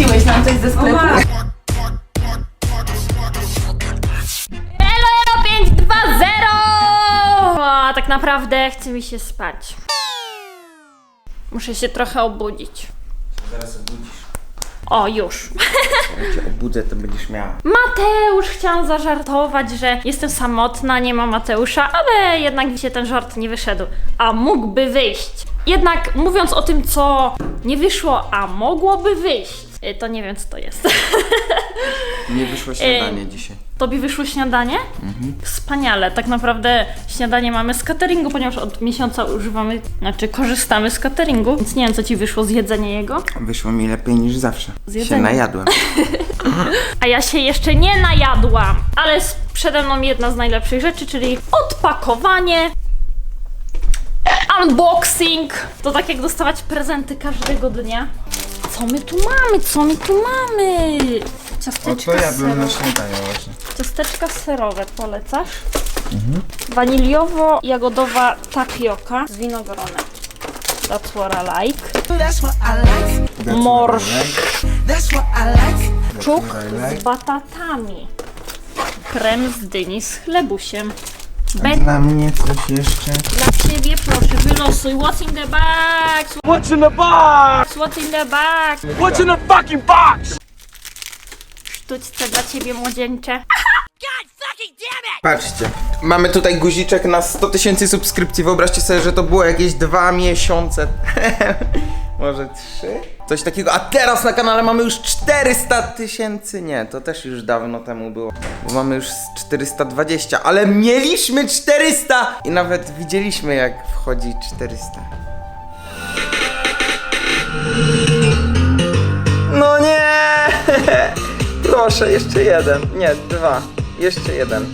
Wrzuciłeś nam coś ze sklepu. Elo, elo, 5, 2, 0! A tak naprawdę chce mi się spać. Muszę się trochę obudzić. Zaraz obudzisz. O, już. Jak cię obudzę, to będziesz miała. Mateusz, chciałam zażartować, że jestem samotna, nie ma Mateusza, ale jednak mi się ten żart nie wyszedł. A mógłby wyjść. Jednak mówiąc o tym, co nie wyszło, a mogłoby wyjść, y, to nie wiem, co to jest. Nie wyszło śniadanie dzisiaj. Tobie wyszło śniadanie? Wspaniale. Tak naprawdę śniadanie mamy z cateringu, ponieważ od miesiąca używamy, znaczy korzystamy z cateringu, więc nie wiem, co ci wyszło z jedzenia jego. Wyszło mi lepiej niż zawsze. Z Się jedzeniem. najadłem. A ja się jeszcze nie najadłam, ale s- przede mną jedna z najlepszych rzeczy, czyli odpakowanie. Unboxing! To tak jak dostawać prezenty każdego dnia. Co my tu mamy? Co my tu mamy? Ciasteczka serowe. śniadanie właśnie. Ciasteczka serowe polecasz? Waniliowo-jagodowa tapioka z winogronem. That's what I like. That's what I like. Morsz. That's what I like. Czuk z batatami. Krem z dyni z chlebusiem. Be- Dla mnie coś jeszcze. dla ciebie proszę wylosuj. What's in the box? What's in the box? What's in the box? What's in the fucking box? Sztućce dla ciebie młodzieńcze. Patrzcie, mamy tutaj guziczek na 100 tysięcy subskrypcji. Wyobraźcie sobie, że to było jakieś dwa miesiące. Może trzy? Coś takiego. A teraz na kanale mamy już 400 tysięcy. Nie, to też już dawno temu było. Bo mamy już z 420, ale mieliśmy 400! I nawet widzieliśmy, jak wchodzi 400. No nie! Proszę, jeszcze jeden. Nie, dwa. Jeszcze jeden.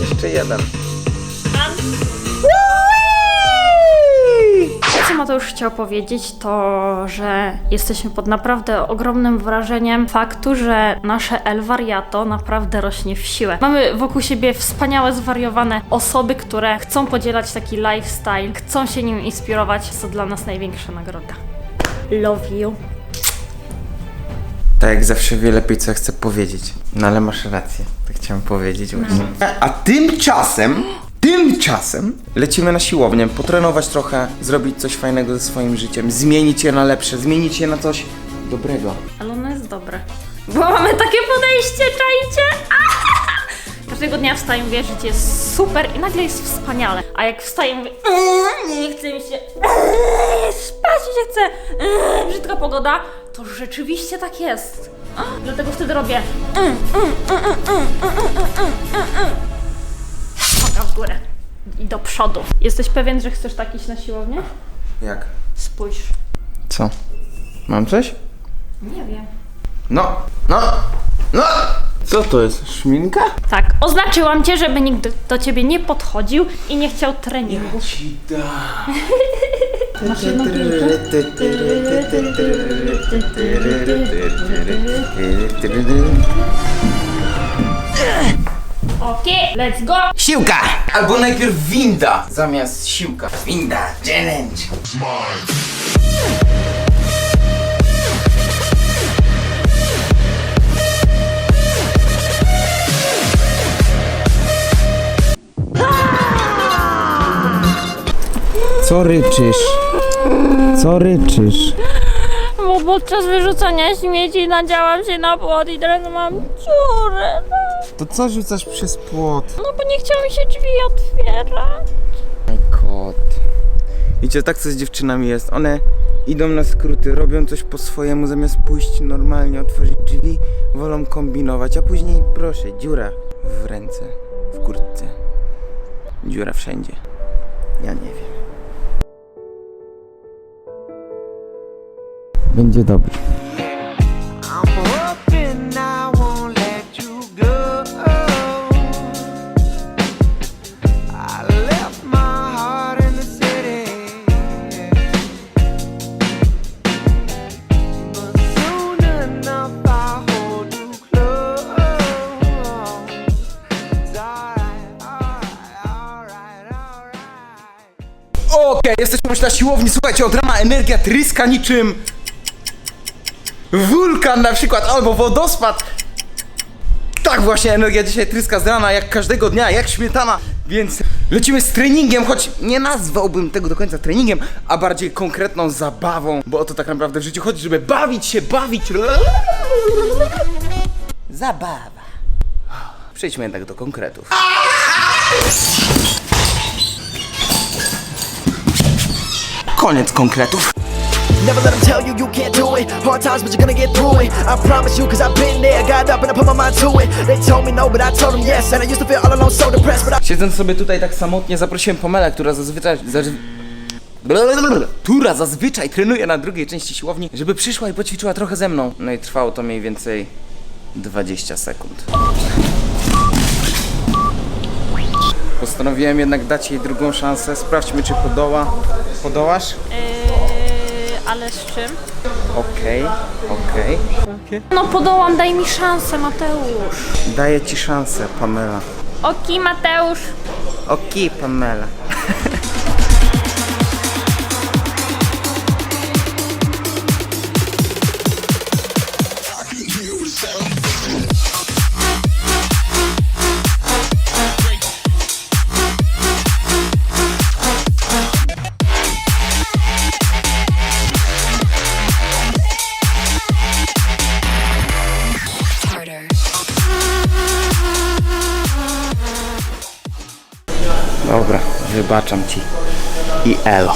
Jeszcze jeden. Co Mateusz chciał powiedzieć, to że jesteśmy pod naprawdę ogromnym wrażeniem faktu, że nasze El Variato naprawdę rośnie w siłę. Mamy wokół siebie wspaniałe, zwariowane osoby, które chcą podzielać taki lifestyle, chcą się nim inspirować. To dla nas największa nagroda. Love you. Tak jak zawsze wie lepiej, co ja chcę powiedzieć. No ale masz rację, tak chciałem powiedzieć właśnie. A tymczasem, tymczasem lecimy na siłownię, potrenować trochę, zrobić coś fajnego ze swoim życiem, zmienić je na lepsze, zmienić je na coś dobrego. Ale ono jest dobre. Bo mamy takie podejście, czajcie? Każdego dnia wstaję, mówię, że życie jest super i nagle jest wspaniale. A jak wstaję, mówię, "Eee, nie chce mi się, eee, spać mi się chce, eee, brzydka pogoda, to rzeczywiście tak jest. Dlatego wtedy robię "Mm, mm, mm, mm, mm, mm, mm, mm, mm, mm". Górę i do przodu. Jesteś pewien, że chcesz tak iść na siłownię? Jak? Spójrz. Co? Mam coś? Nie wiem. No, no, no! Co to jest? Szminka? Tak, oznaczyłam cię, żeby nikt do ciebie nie podchodził i nie chciał treningu. Ci da. Masz? Okej, let's go! Siłka! Albo najpierw winda zamiast siłka. Winda, challenge. Co ryczysz? Co ryczysz? Bo podczas wyrzucania śmieci nadziałam się na płot i teraz mam dziurę. To co rzucasz przez płot? No bo nie chciało mi się drzwi otwierać. Mój kot. Wiecie, tak co z dziewczynami jest. One idą na skróty, robią coś po swojemu, zamiast pójść normalnie, otworzyć drzwi, wolą kombinować, a później proszę, dziura w ręce, w kurtce. Dziura wszędzie. Ja nie wiem. Alright. Okej, jesteśmy już na siłowni. Słuchajcie, od rana energia tryska niczym. Wulkan na przykład, albo wodospad. Tak właśnie energia dzisiaj tryska z rana, jak każdego dnia, jak śmietana. Więc lecimy z treningiem, choć nie nazwałbym tego do końca treningiem, a bardziej konkretną zabawą, bo o to tak naprawdę w życiu chodzi, żeby bawić się, bawić. Zabawa. Przejdźmy jednak do konkretów. Koniec konkretów. Never let them tell you you can't do it. Hard times, but you're gonna get through it. I promise you, cause I've been there. Got up and I put my mind to it. They told me no, but I told them yes. And I used to feel all alone, so depressed, but I. Siedząc sobie tutaj tak samotnie, zaprosiłem Pomelę, która zazwyczaj... Za... Blablabla. Która zazwyczaj trenuje na drugiej części siłowni, żeby przyszła i poćwiczyła trochę ze mną. No i trwało to mniej więcej 20 sekund. Postanowiłem jednak dać jej drugą szansę. Sprawdźmy, czy podoła. Podołasz? Ale z czym? Okej, okej. No podołam, daj mi szansę, Mateusz. Daję ci szansę, Pamela. Oki, Mateusz. Okej, Pamela. Wybaczam ci. I elo.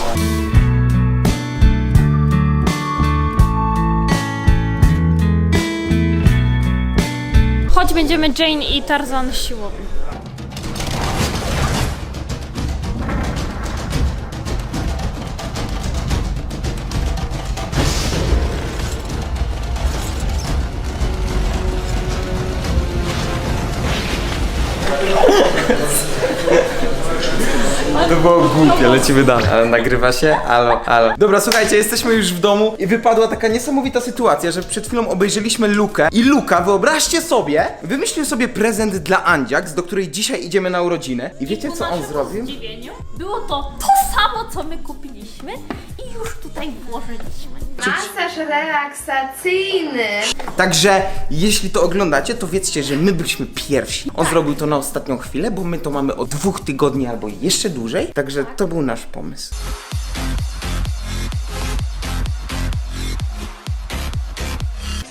Chodź, będziemy Jane i Tarzan siłowni. Głupie, lecimy dalej. Ale nagrywa się? Alo, alo. Dobra, słuchajcie, jesteśmy już w domu i wypadła taka niesamowita sytuacja, że przed chwilą obejrzeliśmy Lukę i Luka, wyobraźcie sobie, wymyślił sobie prezent dla Andziaks, do której dzisiaj idziemy na urodziny. I wiecie Ku co on naszemu zrobił? Zdziwieniu było to to samo, co my kupiliśmy już tutaj włożyliśmy. Masaż relaksacyjny. Także jeśli to oglądacie, to wiedzcie, że my byliśmy pierwsi. On zrobił to na ostatnią chwilę, bo my to mamy od dwóch tygodni albo jeszcze dłużej. Także to był nasz pomysł.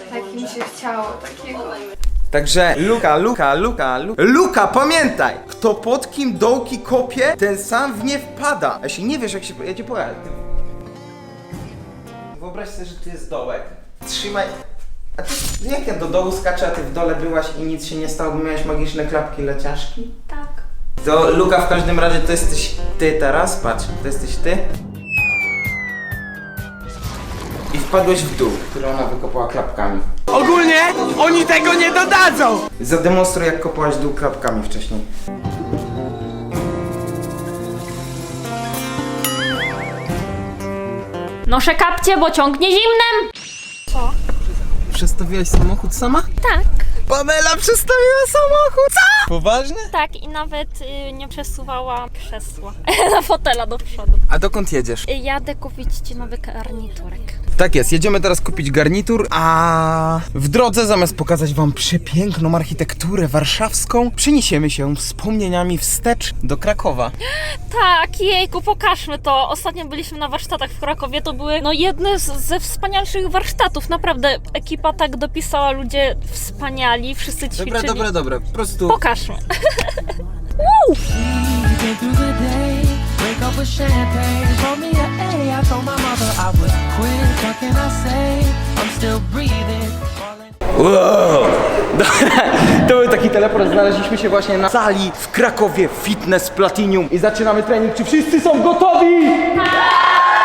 Tak mi się chciało takiego. Także Luka, Luka, Luka, Luka. Luka, pamiętaj! Kto pod kim dołki kopie, ten sam w nie wpada. A jeśli nie wiesz jak się... Ja ci powiem. Wyobraź sobie, że tu jest dołek. Trzymaj... A ty, jak ja do dołu skaczę, a ty w dole byłaś i nic się nie stało, bo miałeś magiczne klapki leciaszki? Tak. To Luka w każdym razie to jesteś ty teraz, patrz, to jesteś ty. I wpadłeś w dół, który ona wykopała klapkami. Ogólnie oni tego nie dodadzą! Zademonstruj jak kopałaś dół klapkami wcześniej. Noszę kapcie, bo ciągnie zimnem. Przestawiłaś samochód sama? Tak. Pamela przestawiła samochód! Co? Poważnie? Tak, i nawet y, nie przesuwała krzesła na fotela do przodu. A dokąd jedziesz? Y, Jadę kupić ci nowy garniturek. Tak jest, jedziemy teraz kupić garnitur, a w drodze zamiast pokazać wam przepiękną architekturę warszawską, przeniesiemy się wspomnieniami wstecz do Krakowa. Tak, jejku, pokażmy to. Ostatnio byliśmy na warsztatach w Krakowie, to były no jedne z, ze wspanialszych warsztatów. Naprawdę, ekipa tak dopisała, ludzie wspaniali, wszyscy ćwiczyli. dobra, po prostu... Pokażmy. Day, wake up with champagne. Told me a A, I told my mother I would quit. What can I say? I'm still breathing. Wow! To był taki teleport, znaleźliśmy się właśnie na sali w Krakowie Fitness Platinum i zaczynamy trening. Czy wszyscy są gotowi? Yeah!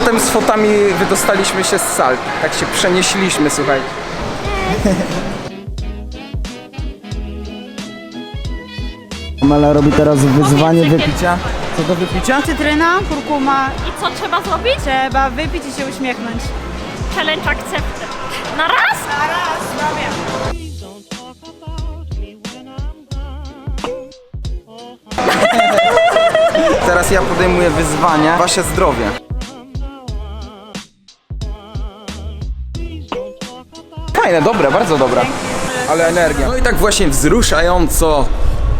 Potem z fotami wydostaliśmy się z sal. Tak się przenieśliśmy, słuchaj. Mela robi teraz wyzwanie wypicia. Co do wypicia? Cytryna, kurkuma. I co trzeba zrobić? Trzeba wypić i się uśmiechnąć. Challenge accepted. Na raz? Teraz ja podejmuję wyzwania. Wasze zdrowie. Fajne, dobre, bardzo dobre. Ale energia. No i tak właśnie wzruszająco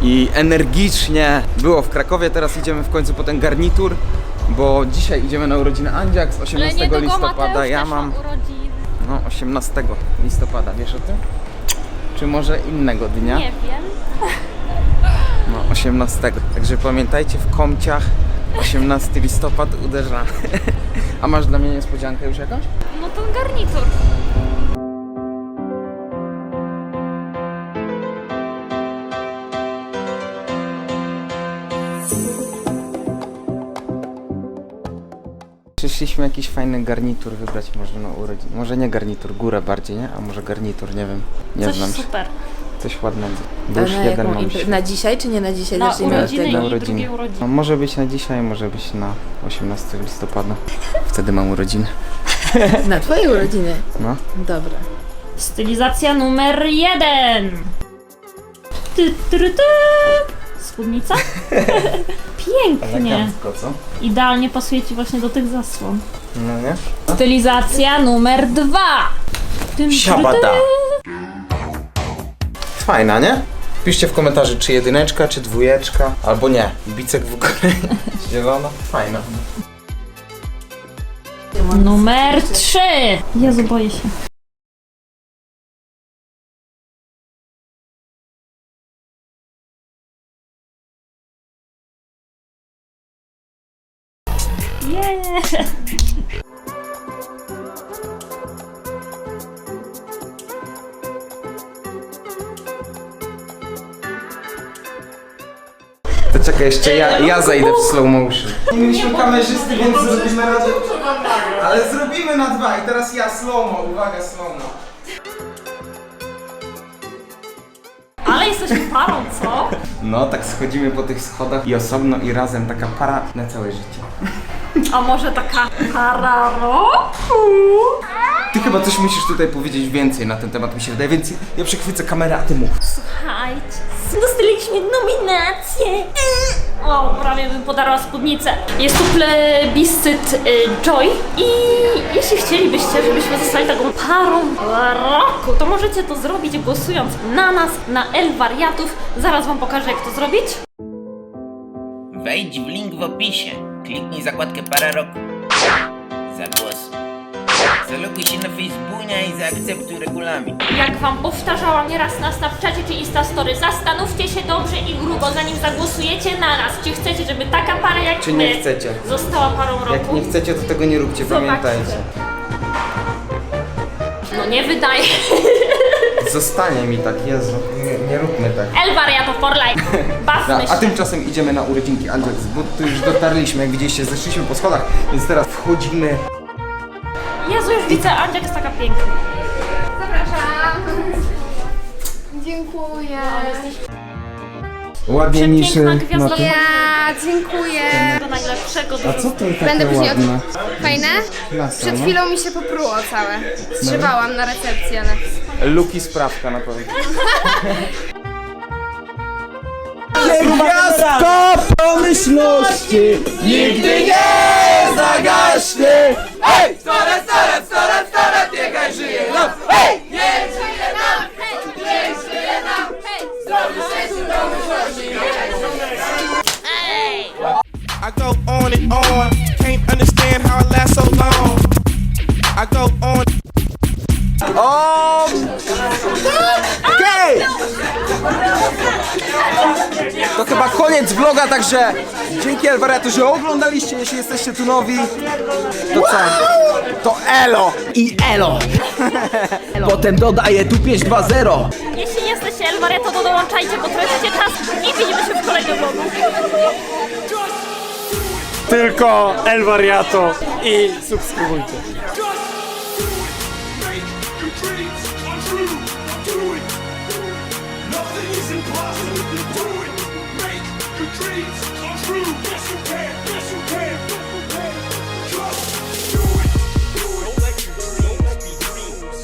i energicznie było w Krakowie. Teraz idziemy w końcu po ten garnitur, bo dzisiaj idziemy na urodziny Andziak z 18 listopada. Ja mam urodziny. no 18 listopada, wiesz o tym? Czy może innego dnia? Nie wiem. No, 18. Także pamiętajcie, w komciach 18 listopad uderza. A masz dla mnie niespodziankę już jakąś? No ten garnitur. Przyszliśmy jakiś fajny garnitur wybrać może na urodziny. Może nie garnitur, górę bardziej, nie? A może garnitur, nie wiem. Nie Coś znam się. super. Coś ładnego. Bo już na jeden jaką mam impre- świetny. Na dzisiaj czy nie na dzisiaj? Na Zacznijmy od urodziny tego. na urodziny. drugie urodziny. No, może być na dzisiaj, może być na 18 listopada. Wtedy mam urodziny. Na twoje urodziny. No. Dobra. Stylizacja numer jeden. Ty, ty, ty. Spódnica? Pięknie. Elegancko, co? Idealnie pasuje ci właśnie do tych zasłon. No nie? Stylizacja numer dwa. Tym, Siabada. Fajna, nie? Piszcie w komentarzu, czy jedyneczka, czy dwójeczka, albo nie. Bicek w górę. Zielona. Fajna. Numer trzy. Jezu, boję się. To czekaj, jeszcze ja, ja zajdę w slow motion. Nie mieliśmy kamerzysty, więc zrobimy radę. Ale zrobimy na dwa i teraz ja slow mo. Uwaga, slow mo. Ale jesteśmy parą, co? No, tak schodzimy po tych schodach i osobno i razem taka para na całe życie. A może taka para roku? Ty chyba coś musisz tutaj powiedzieć więcej na ten temat, mi się wydaje, więc ja przechwycę kamerę, a ty mów. Słuchajcie, dostaliśmy nominację. O, prawie bym podarła spódnicę. Jest tu plebiscyt y, Joy i jeśli chcielibyście, żebyśmy zostali taką parą roku, to możecie to zrobić głosując na nas, na El Wariatów. Zaraz wam pokażę jak to zrobić. Wejdź w link w opisie. Kliknij zakładkę para roku. Zagłosuj. Zaloguj się na Facebooka i zaakceptuj regulamin. Jak wam powtarzałam nieraz na Snapchacie czy Instastory, zastanówcie się dobrze i grubo, zanim zagłosujecie na nas. Czy chcecie, żeby taka para jak Czy my nie chcecie? została parą roku? Jak nie chcecie, to tego nie róbcie, Zobaczcie. pamiętajcie. No nie wydaje. Zostanie mi tak, Jezu, nie, nie róbmy tak. El Wariato for life. Bawmy No, się. a tymczasem idziemy na urodzinki Angelx, bo tu już dotarliśmy, jak widzieliście, zeszliśmy po schodach, więc teraz wchodzimy. Już widzę, Andziak jest taka piękna. Zapraszam. Dziękuję. Ładnie niż... Przepiękna gwiazda Ja, dziękuję. do najlepszego. A co to takie Będę później od- ładne? Fajne? Klasa, Przed no. chwilą mi się popruło całe. Strzywałam na recepcji, ale... Luki sprawka na pewno. Gwiazdko pomyślności nigdy nie zagaśnie! Hej! Stare, stare, stare, stare, niechaj żyje nam! Hej! Także dzięki Elwariatu, że oglądaliście, jeśli jesteście tu nowi. To co? To elo! I elo! Potem dodaję tu 5-2-0. Jeśli jesteście El Wariato, to dołączajcie, bo tracicie czas i widzimy się w kolejnym vlogu. tylko El Wariato i subskrybujcie.